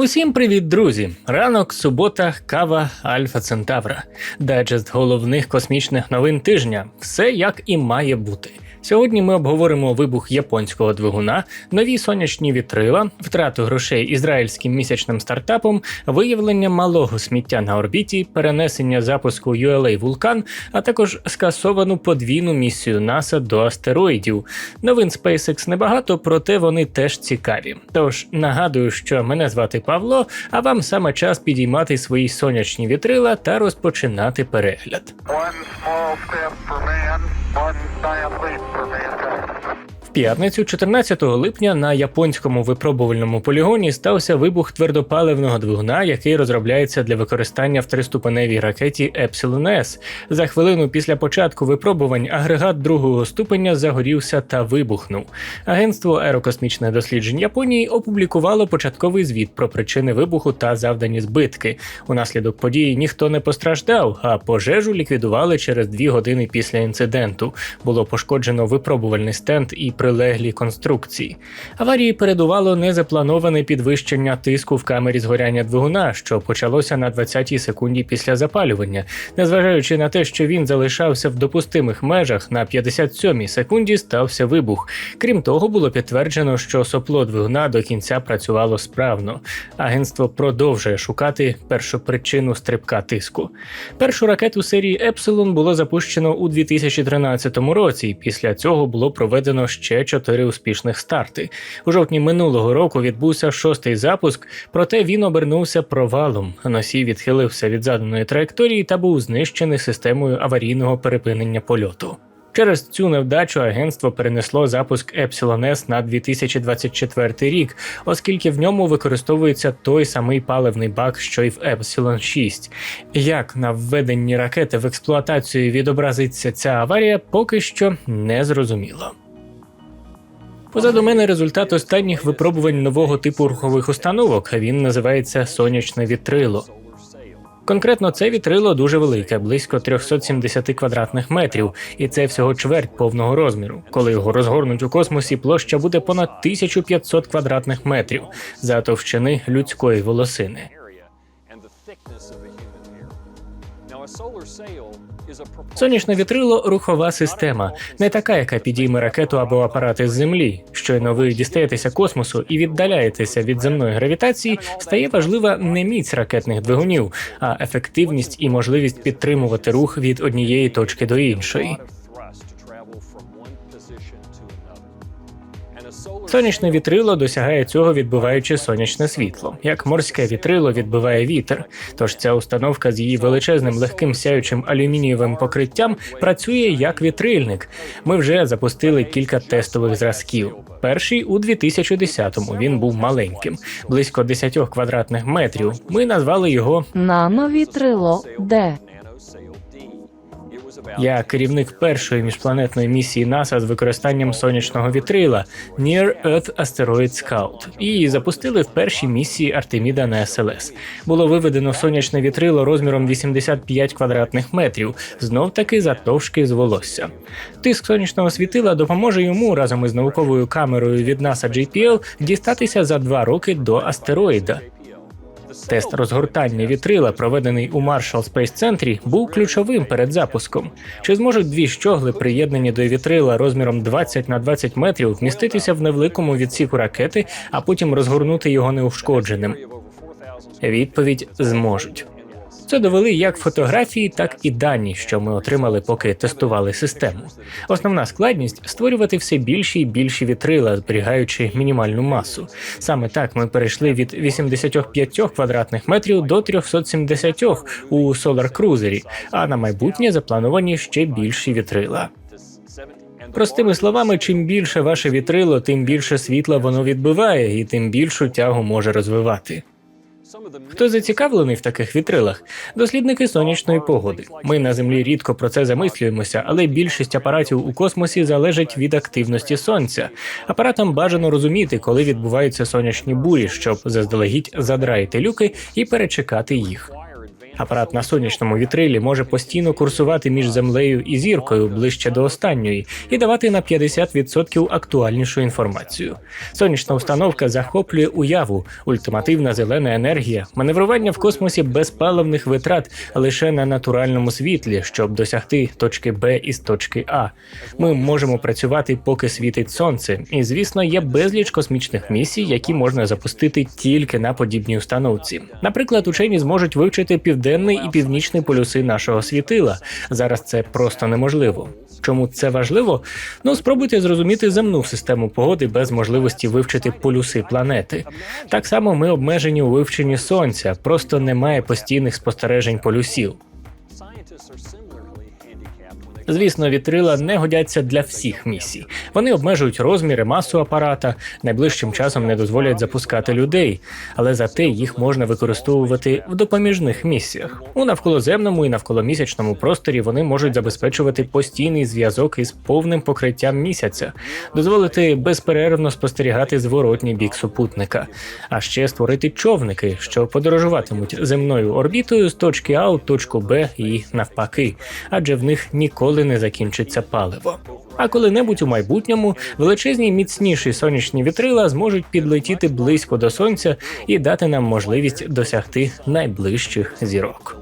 Усім привіт, друзі! Ранок, субота, кава Альфа Центавра. Дайджест головних космічних новин тижня. Все як і має бути. Сьогодні ми обговоримо вибух японського двигуна, нові сонячні вітрила, втрату грошей ізраїльським місячним стартапом, виявлення малого сміття на орбіті, перенесення запуску ULA Вулкан, а також скасовану подвійну місію НАСА до астероїдів. Новин SpaceX небагато, проте вони теж цікаві. Тож нагадую, що мене звати Павло, а вам саме час підіймати свої сонячні вітрила та розпочинати перегляд. One small step for man, one Messiah, please, for mankind. П'ятницю, 14 липня, на японському випробувальному полігоні стався вибух твердопаливного двигуна, який розробляється для використання в триступеневій ракеті Epsilon S. За хвилину після початку випробувань агрегат другого ступеня загорівся та вибухнув. Агентство аерокосмічних досліджень Японії опублікувало початковий звіт про причини вибуху та завдані збитки. Унаслідок події ніхто не постраждав, а пожежу ліквідували через дві години після інциденту. Було пошкоджено випробувальний стенд і прилеглі конструкції. Аварії передувало незаплановане підвищення тиску в камері згоряння двигуна, що почалося на 20-й секунді після запалювання, незважаючи на те, що він залишався в допустимих межах, на 57-й секунді стався вибух. Крім того, було підтверджено, що сопло двигуна до кінця працювало справно. Агентство продовжує шукати першу причину стрибка тиску. Першу ракету серії Епсилон було запущено у 2013 році. і Після цього було проведено ще чотири успішних старти. У жовтні минулого року відбувся шостий запуск, проте він обернувся провалом. Носій відхилився від заданої траєкторії та був знищений системою аварійного перепинення польоту. Через цю невдачу агентство перенесло запуск Epsilon S на 2024 рік, оскільки в ньому використовується той самий паливний бак, що й в Epsilon 6. Як на введенні ракети в експлуатацію відобразиться ця аварія, поки що не зрозуміло. Позаду мене результат останніх випробувань нового типу рухових установок. Він називається сонячне вітрило. Конкретно це вітрило дуже велике, близько 370 квадратних метрів, і це всього чверть повного розміру. Коли його розгорнуть у космосі, площа буде понад 1500 квадратних метрів за товщини людської волосини. Сонячне вітрило рухова система, не така, яка підійме ракету або апарати з землі. Щойно ви дістаєтеся космосу і віддаляєтеся від земної гравітації, стає важлива не міць ракетних двигунів, а ефективність і можливість підтримувати рух від однієї точки до іншої. Сонячне вітрило досягає цього, відбиваючи сонячне світло, як морське вітрило відбиває вітер. Тож ця установка з її величезним легким сяючим алюмінієвим покриттям працює як вітрильник. Ми вже запустили кілька тестових зразків. Перший у 2010-му він був маленьким, близько 10 квадратних метрів. Ми назвали його Нановітрило Д. Я керівник першої міжпланетної місії НАСА з використанням сонячного вітрила Near Earth Asteroid Scout. І запустили в першій місії Артеміда на СЛС. Було виведено сонячне вітрило розміром 85 квадратних метрів, знов таки затовшки з волосся. Тиск сонячного світила допоможе йому разом із науковою камерою від NASA JPL дістатися за два роки до астероїда. Тест розгортання вітрила, проведений у Marshall Space Центрі, був ключовим перед запуском. Чи зможуть дві щогли, приєднані до вітрила розміром 20 на 20 метрів, вміститися в невеликому відсіку ракети, а потім розгорнути його неушкодженим? of over 4,000 Відповідь зможуть. Це довели як фотографії, так і дані, що ми отримали, поки тестували систему. Основна складність створювати все більші і більші вітрила, зберігаючи мінімальну масу. Саме так ми перейшли від 85 квадратних метрів до 370 у Solar Cruiser, а на майбутнє заплановані ще більші вітрила. to 70 and the Простими словами, чим більше ваше вітрило, тим більше світла воно відбиває, і тим більшу тягу може розвивати. Хто зацікавлений в таких вітрилах? Дослідники сонячної погоди. Ми на землі рідко про це замислюємося, але більшість апаратів у космосі залежить від активності сонця. Апаратам бажано розуміти, коли відбуваються сонячні бурі, щоб заздалегідь задраїти люки і перечекати їх. Апарат на сонячному вітрилі може постійно курсувати між землею і зіркою ближче до останньої і давати на 50% актуальнішу інформацію. Сонячна установка захоплює уяву, ультимативна зелена енергія, маневрування в космосі без паливних витрат лише на натуральному світлі, щоб досягти точки Б із точки А. Ми можемо працювати, поки світить сонце, і звісно, є безліч космічних місій, які можна запустити тільки на подібній установці. Наприклад, учені зможуть вивчити південний і північний полюси нашого світила. Зараз це просто неможливо. Чому це важливо? Ну спробуйте зрозуміти земну систему погоди без можливості вивчити полюси планети. Так само ми обмежені у вивченні сонця, просто немає постійних спостережень полюсів. Звісно, вітрила не годяться для всіх місій. Вони обмежують розміри, масу апарата, найближчим часом не дозволять запускати людей, але зате їх можна використовувати в допоміжних місіях. У навколоземному і навколомісячному просторі вони можуть забезпечувати постійний зв'язок із повним покриттям місяця, дозволити безперервно спостерігати зворотній бік супутника, а ще створити човники, що подорожуватимуть земною орбітою з точки А у точку Б і навпаки, адже в них ніколи не закінчиться паливо. А коли-небудь у майбутньому величезні міцніші сонячні вітрила зможуть підлетіти близько до сонця і дати нам можливість досягти найближчих зірок.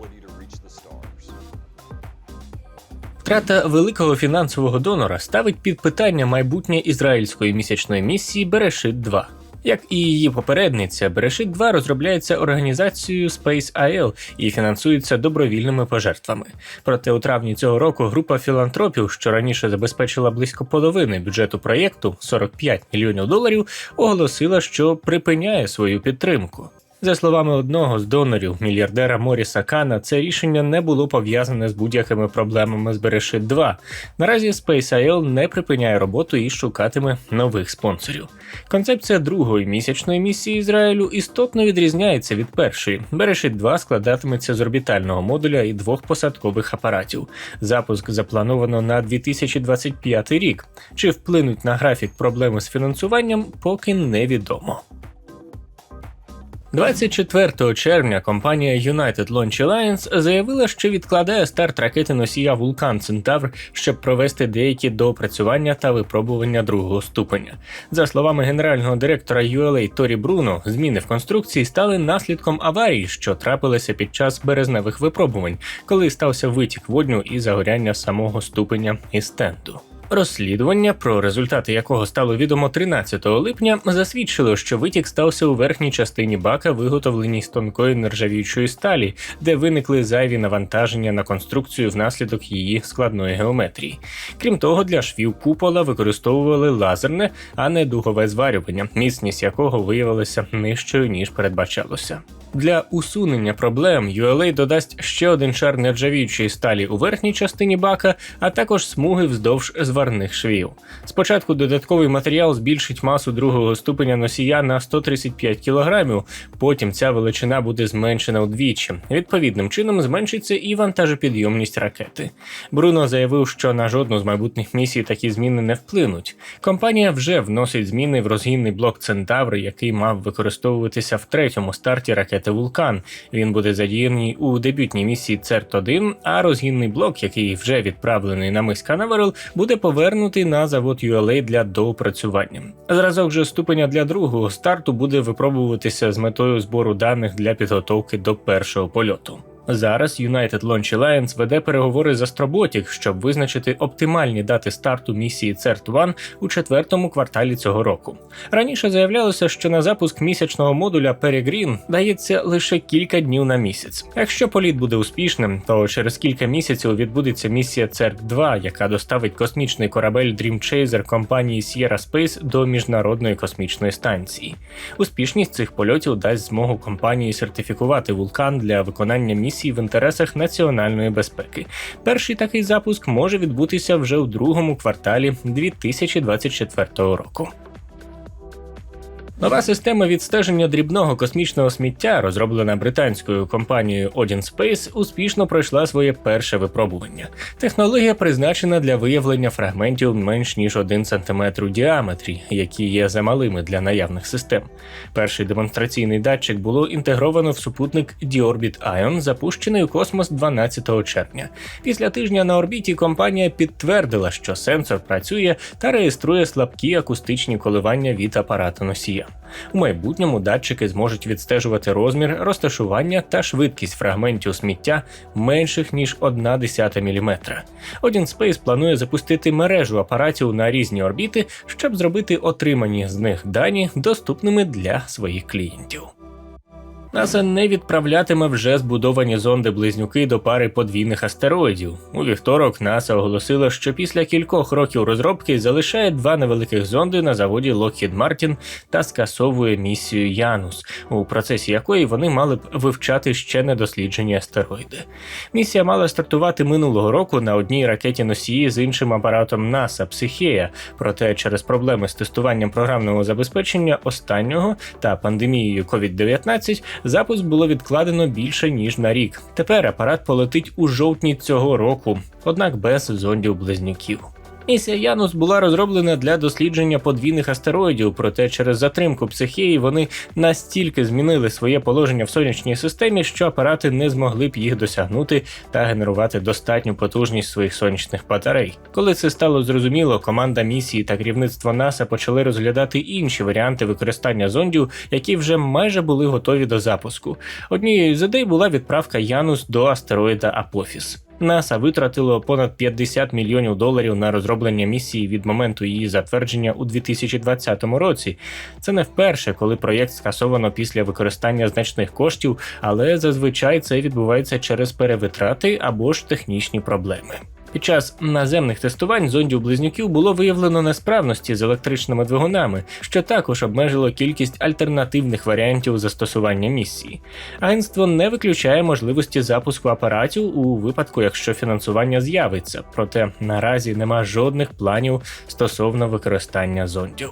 Втрата великого фінансового донора ставить під питання майбутнє ізраїльської місячної місії Берешит 2 Як і її попередниця, Берешит 2 розробляється організацією Space.IL і фінансується добровільними пожертвами. Проте у травні цього року група філантропів, що раніше забезпечила близько половини бюджету проєкту 45 мільйонів доларів, оголосила, що припиняє свою підтримку. За словами одного з донорів, мільярдера Моріса Кана, це рішення не було пов'язане з будь-якими проблемами з Берешит 2. Наразі SpaceIL не припиняє роботу і шукатиме нових спонсорів. Концепція другої місячної місії Ізраїлю істотно відрізняється від першої. Берешит 2 складатиметься з орбітального модуля і двох посадкових апаратів. Запуск заплановано на 2025 рік. Чи вплинуть на графік проблеми з фінансуванням, поки невідомо. 24 червня компанія United Launch Alliance заявила, що відкладає старт ракети носія Вулкан Центавр, щоб провести деякі доопрацювання та випробування другого ступеня. За словами генерального директора ULA Торі Бруно, зміни в конструкції стали наслідком аварії, що трапилися під час березневих випробувань, коли стався витік водню і загоряння самого ступеня і стенду. Розслідування, про результати якого стало відомо 13 липня, засвідчило, що витік стався у верхній частині бака, виготовленій з тонкої нержавіючої сталі, де виникли зайві навантаження на конструкцію внаслідок її складної геометрії. Крім того, для швів купола використовували лазерне, а не дугове зварювання, міцність якого виявилася нижчою ніж передбачалося. Для усунення проблем ULA додасть ще один шар нержавіючої сталі у верхній частині бака, а також смуги вздовж зварних швів. Спочатку додатковий матеріал збільшить масу другого ступеня носія на 135 кг, потім ця величина буде зменшена удвічі. Відповідним чином зменшиться і вантажопідйомність ракети. Бруно заявив, що на жодну з майбутніх місій такі зміни не вплинуть. Компанія вже вносить зміни в розгінний блок Центавр, який мав використовуватися в третьому старті ракети Вулкан. Він буде задіяний у дебютній місії церт 1 а розгінний блок, який вже відправлений на мис Канаверал, буде повернутий на завод ULA для доопрацювання. Зразок же ступеня для другого старту буде випробуватися з метою збору даних для підготовки до першого польоту. Зараз United Launch Alliance веде переговори з Astrobotic, щоб визначити оптимальні дати старту місії CERT-1 у четвертому кварталі цього року. Раніше заявлялося, що на запуск місячного модуля Peregrine дається лише кілька днів на місяць. Якщо політ буде успішним, то через кілька місяців відбудеться місія CERT-2, яка доставить космічний корабель Dream Chaser компанії Sierra Space до міжнародної космічної станції. Успішність цих польотів дасть змогу компанії сертифікувати вулкан для виконання місії в інтересах національної безпеки. Перший такий запуск може відбутися вже у другому кварталі 2024 року. Нова система відстеження дрібного космічного сміття, розроблена британською компанією Odin Space, успішно пройшла своє перше випробування. Технологія призначена для виявлення фрагментів менш ніж 1 см у діаметрі, які є замалими для наявних систем. Перший демонстраційний датчик було інтегровано в супутник Deorbit Ion, запущений у космос 12 червня. Після тижня на орбіті компанія підтвердила, що сенсор працює та реєструє слабкі акустичні коливання від апарата носія. У майбутньому датчики зможуть відстежувати розмір, розташування та швидкість фрагментів сміття менших ніж 1,1 мм. Odin Space планує запустити мережу апаратів на різні орбіти, щоб зробити отримані з них дані доступними для своїх клієнтів. НАСА не відправлятиме вже збудовані зонди-близнюки до пари подвійних астероїдів. У вівторок НАСА оголосило, що після кількох років розробки залишає два невеликих зонди на заводі Lockheed Martin та скасовує місію Янус, у процесі якої вони мали б вивчати ще недосліджені астероїди. Місія мала стартувати минулого року на одній ракеті носії з іншим апаратом НАСА Психея, проте через проблеми з тестуванням програмного забезпечення останнього та пандемією COVID-19 запуск було відкладено більше ніж на рік. Тепер апарат полетить у жовтні цього року, однак без зондів близнюків. Місія Янус була розроблена для дослідження подвійних астероїдів, проте через затримку психеї вони настільки змінили своє положення в сонячній системі, що апарати не змогли б їх досягнути та генерувати достатню потужність своїх сонячних батарей. Коли це стало зрозуміло, команда місії та керівництво НАСА почали розглядати інші варіанти використання зондів, які вже майже були готові до запуску. Однією з ідей була відправка Янус до астероїда Апофіс. НАСА витратило понад 50 мільйонів доларів на розроблення місії від моменту її затвердження у 2020 році. Це не вперше, коли проєкт скасовано після використання значних коштів, але зазвичай це відбувається через перевитрати або ж технічні проблеми. Під час наземних тестувань зондів близнюків було виявлено несправності з електричними двигунами, що також обмежило кількість альтернативних варіантів застосування місії. Агентство не виключає можливості запуску апаратів у випадку, якщо фінансування з'явиться, проте наразі нема жодних планів стосовно використання зондів.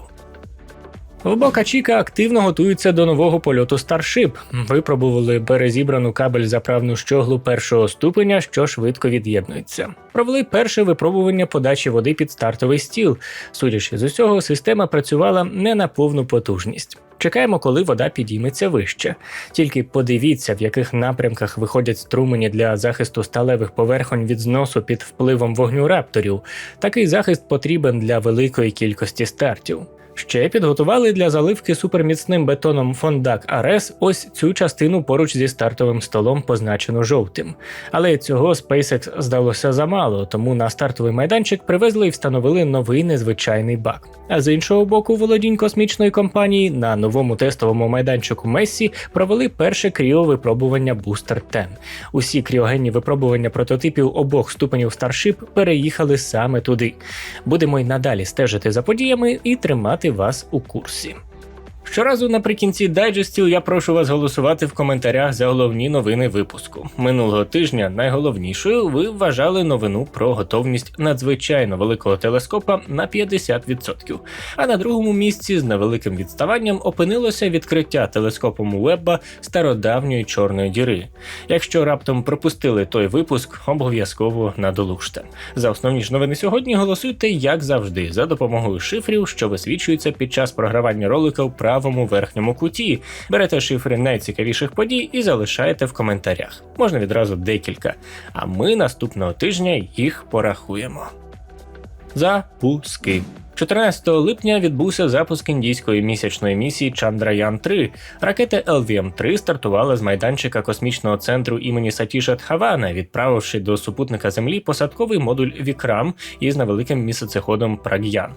Бока Чіка активно готуються до нового польоту Starship. Випробували перезібрану кабель заправну щоглу першого ступеня, що швидко від'єднується. Провели перше випробування подачі води під стартовий стіл. Судячи з усього, система працювала не на повну потужність. Чекаємо, коли вода підійметься вище. Тільки подивіться, в яких напрямках виходять струмені для захисту сталевих поверхонь від зносу під впливом вогню рапторів. Такий захист потрібен для великої кількості стартів. Ще підготували для заливки суперміцним бетоном Фондак Арес ось цю частину поруч зі стартовим столом, позначену жовтим. Але цього SpaceX здалося замало, тому на стартовий майданчик привезли і встановили новий незвичайний бак. А з іншого боку, володінь космічної компанії на новому тестовому майданчику Мессі провели перше кріовипробування Booster 10. Усі кріогенні випробування прототипів обох ступенів Starship переїхали саме туди. Будемо й надалі стежити за подіями і тримати вас у курсі. Щоразу наприкінці дайджестів я прошу вас голосувати в коментарях за головні новини випуску. Минулого тижня найголовнішою ви вважали новину про готовність надзвичайно великого телескопа на 50%. А на другому місці з невеликим відставанням опинилося відкриття телескопом Уебба стародавньої чорної діри. Якщо раптом пропустили той випуск, обов'язково надолужте. За основні ж новини сьогодні голосуйте, як завжди, за допомогою шифрів, що висвічуються під час програвання ролика в правому верхньому куті. Берете шифри найцікавіших подій і залишаєте в коментарях. Можна відразу декілька. А ми наступного тижня їх порахуємо. Запуски. 14 липня відбувся запуск індійської місячної місії Чандраян 3 Ракета LVM-3 стартувала з майданчика космічного центру імені Сатіша Тхавана, відправивши до супутника Землі посадковий модуль Вікрам із невеликим місяцеходом Праг'ян.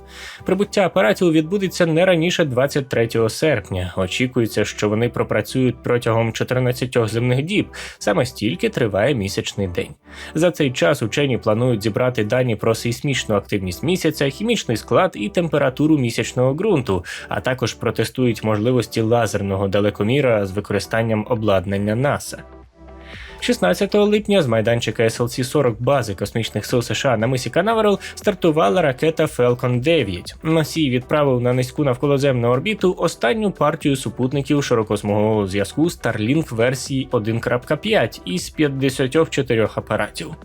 Прибуття апаратів відбудеться не раніше 23 серпня. Очікується, що вони пропрацюють протягом 14 земних діб. Саме стільки триває місячний день. За цей час учені планують зібрати дані про сейсмічну активність місяця, хімічний склад і температуру місячного ґрунту, а також протестують можливості лазерного далекоміра з використанням обладнання НАСА. 16 липня з майданчика SLC-40 бази космічних сил США на мисі Канаверал стартувала ракета Falcon 9. Носій відправив на низьку навколоземну орбіту останню партію супутників широкосмугового зв'язку Starlink версії 1.5 із 54 апаратів.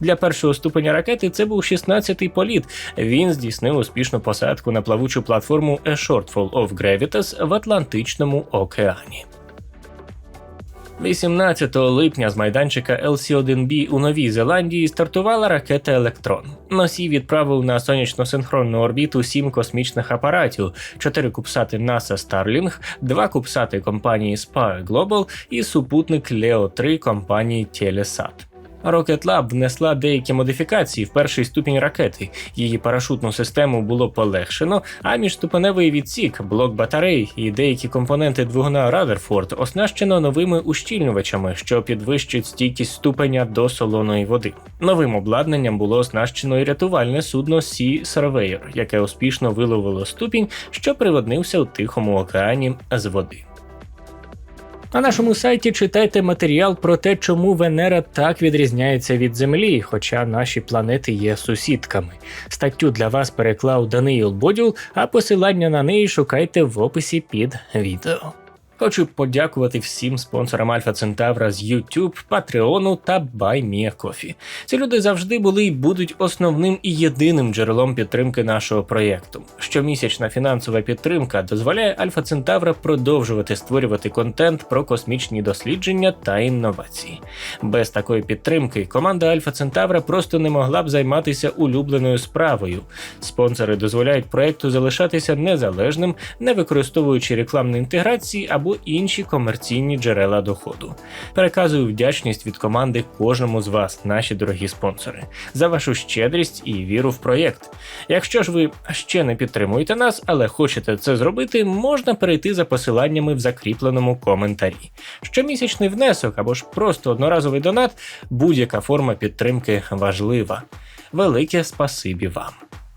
Для першого ступеня ракети це був 16-й політ. Він здійснив успішну посадку на плавучу платформу A Shortfall of Gravitas в Атлантичному океані. 18 липня з майданчика LC-1B у Новій Зеландії стартувала ракета Електрон. Носій відправив на сонячно-синхронну орбіту сім космічних апаратів, чотири кубсати NASA Starlink, два кубсати компанії Spire Global і супутник Leo 3 компанії Telesat. Rocket Lab внесла деякі модифікації в перший ступінь ракети. Її парашутну систему було полегшено, а міжступеневий відсік, блок батарей і деякі компоненти двигуна Rutherford оснащено новими ущільнювачами, що підвищують стійкість ступеня до солоної води. Новим обладнанням було оснащено і рятувальне судно Sea Surveyor, яке успішно виловило ступінь, що приводнився у Тихому океані з води. На нашому сайті читайте матеріал про те, чому Венера так відрізняється від Землі, хоча наші планети є сусідками. Статтю для вас переклав Даниїл Бодюл, а посилання на неї шукайте в описі під відео. Хочу подякувати всім спонсорам Альфа Центавра з YouTube, Патреону та BuyMeACoffee. Ці люди завжди були і будуть основним і єдиним джерелом підтримки нашого проєкту. Щомісячна фінансова підтримка дозволяє Альфа Центавра продовжувати створювати контент про космічні дослідження та інновації. Без такої підтримки команда Альфа Центавра просто не могла б займатися улюбленою справою. Спонсори дозволяють проекту залишатися незалежним, не використовуючи рекламні інтеграції або інші комерційні джерела доходу. Переказую вдячність від команди кожному з вас, наші дорогі спонсори, за вашу щедрість і віру в проєкт. Якщо ж ви ще не підтримуєте нас, але хочете це зробити, можна перейти за посиланнями в закріпленому коментарі. Щомісячний внесок або ж просто одноразовий донат, будь-яка форма підтримки важлива. Велике спасибі вам.